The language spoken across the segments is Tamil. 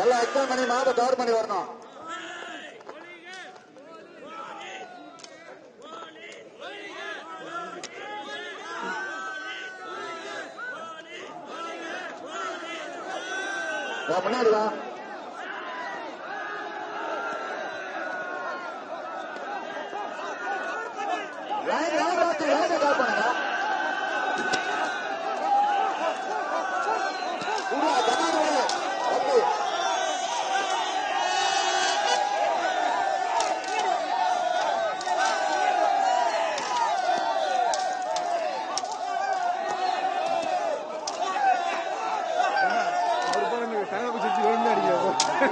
எல்லாம் எத்தனை மணி மாத கவர் பண்ணி வரணும் வா, முன்னாடி 頑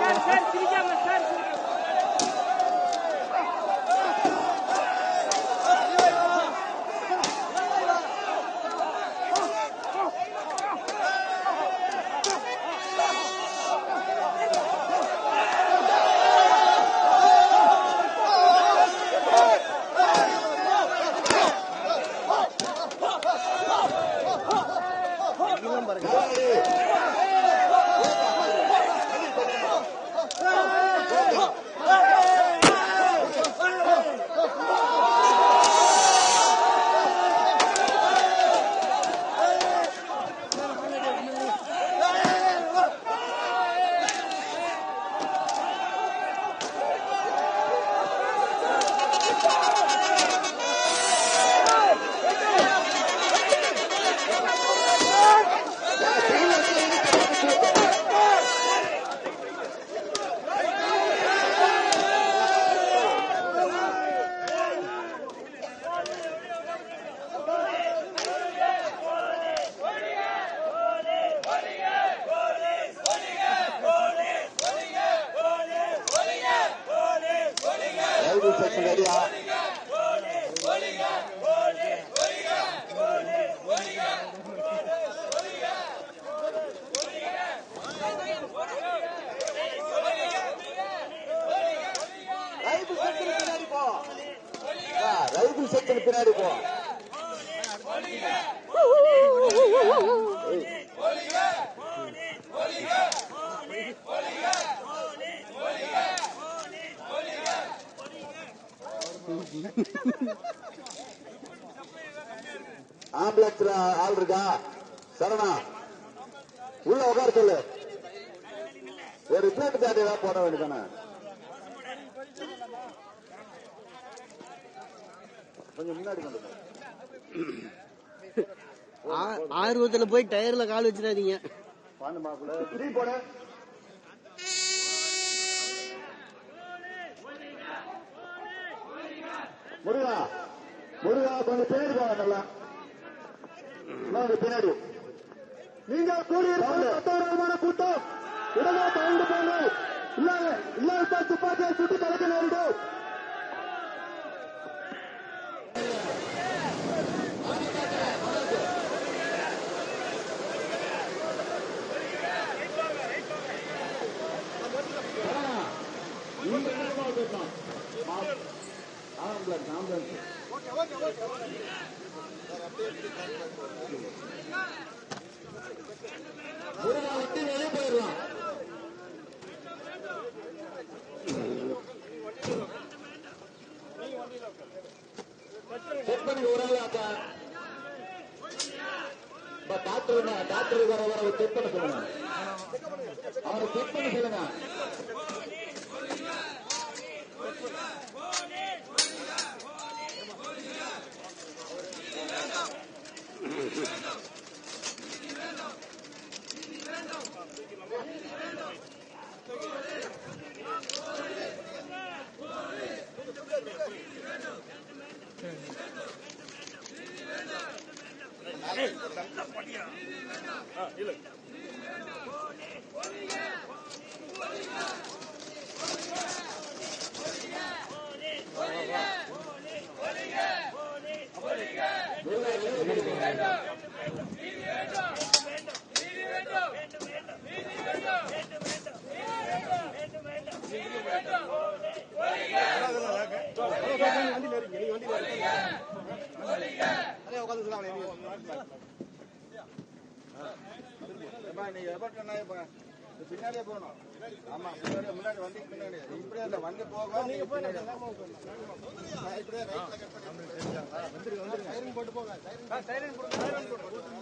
張れ。செக்ஷன் ரெடியா ரைபிள் செக்ஷன் பின்னாடி போ வா, ரைபிள் செக்ஷன் பின்னாடி போ ஏய். ஆம்புலன்ஸ்ல ஆள் இருக்கா? சரணா உள்ள உட்கார சொல்லு. ஒரு ரிப்போர்ட் கார்டு ஏதாவது போட வேண்டியதானே கொஞ்சம் முன்னாடி ஆர்வத்துல போய் டயர்ல கால் வச்சிடாதீங்க. முருகா முருகா கொஞ்சம் பின்னாடி போங்க நல்லா வாங்க பின்னாடி நீங்கள் கூடியிருப்பது சட்டவிரோதமான கூட்டம் உடனே கலந்து போங்க இல்லாத இல்லாவிட்டால் துப்பாக்கியை சுட்டு கலக்க நேரிடும் ஆம்புலன்ஸ் ஆம்புலன்ஸ் முருகா விட்டு வெளியே போயிடலாம் செக் பண்ணி ஒரு ஆள் ஆத்தா டாக்டர் டாக்டர் வர வர செக் பண்ண சொல்லுங்க அவரை செக் பண்ண சொல்லுங்க நல்ல படியா எப்பா, நீங்க இப்ப பின்னாடியே போகணும். ஆமா முன்னாடி முன்னாடி வண்டி பின்னாடி இப்படியே இல்ல வண்டி போக நீங்க ஆ, இப்படியே ரைட்ல கட் பண்ணி வந்துருங்க வந்துருங்க. சைரன் போட்டு போங்க சைரன் போடுங்க சைரன் போடுங்க வேண்டும்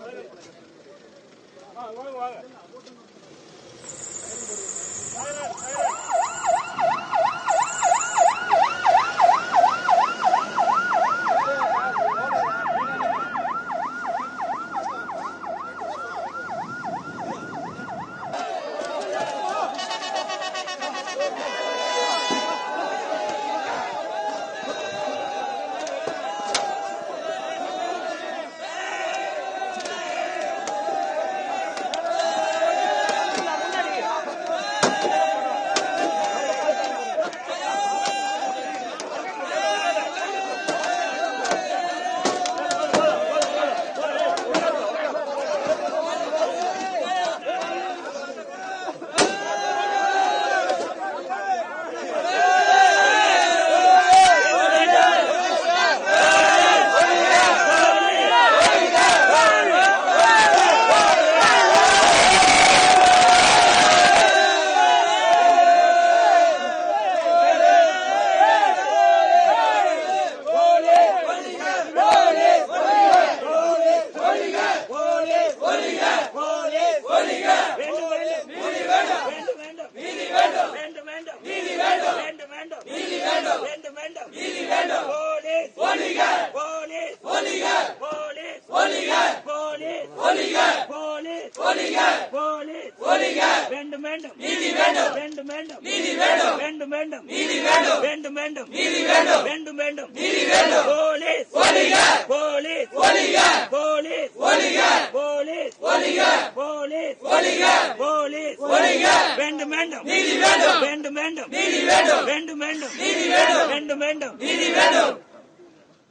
வேண்டும் வேண்டும் நீதி வேண்டும் வேண்டும் வேண்டும் நீதி வேண்டும் வேண்டும் வேண்டும் நீதி வேண்டும் வேண்டும் வேண்டும் நீதி வேண்டும் போலீஸ் ஒலிக போலீஸ் ஒலிக போலீஸ் ஒலிக போலீஸ் ஒலிக போலீஸ் ஒலிக போலீஸ் ஒலிக வேண்டும் வேண்டும் நீதி வேண்டும் வேண்டும் வேண்டும் நீதி வேண்டும் வேண்டும் வேண்டும் நீதி வேண்டும் வேண்டும் வேண்டும் நீதி வேண்டும்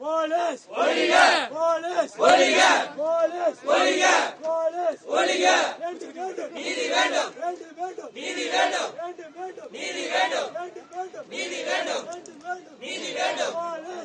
போலீஸ். ஒலிக போலீஸ். ஒலிக போலீஸ். ஒலிக போலீஸ். ஒலிக வேண்டும் வேண்டும் நீதி வேண்டும். வேண்டும் வேண்டும் நீதி வேண்டும். வேண்டும் வேண்டும் நீதி வேண்டும். வேண்டும் வேண்டும் நீதி வேண்டும். வேண்டும் வேண்டும் நீதி வேண்டும். போலீஸ்.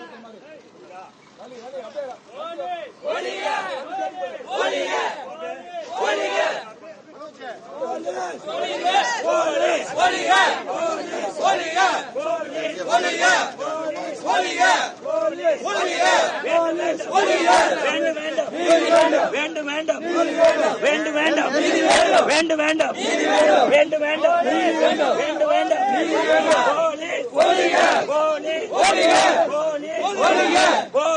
வேண்டாம். வேண்டும். வேண்டாம். வேண்டும் வேண்டாம். வேண்டும் வேண்டாம். வேண்டும் வேண்டாம் போலீஸ். போலீஸ். போலீஸ்.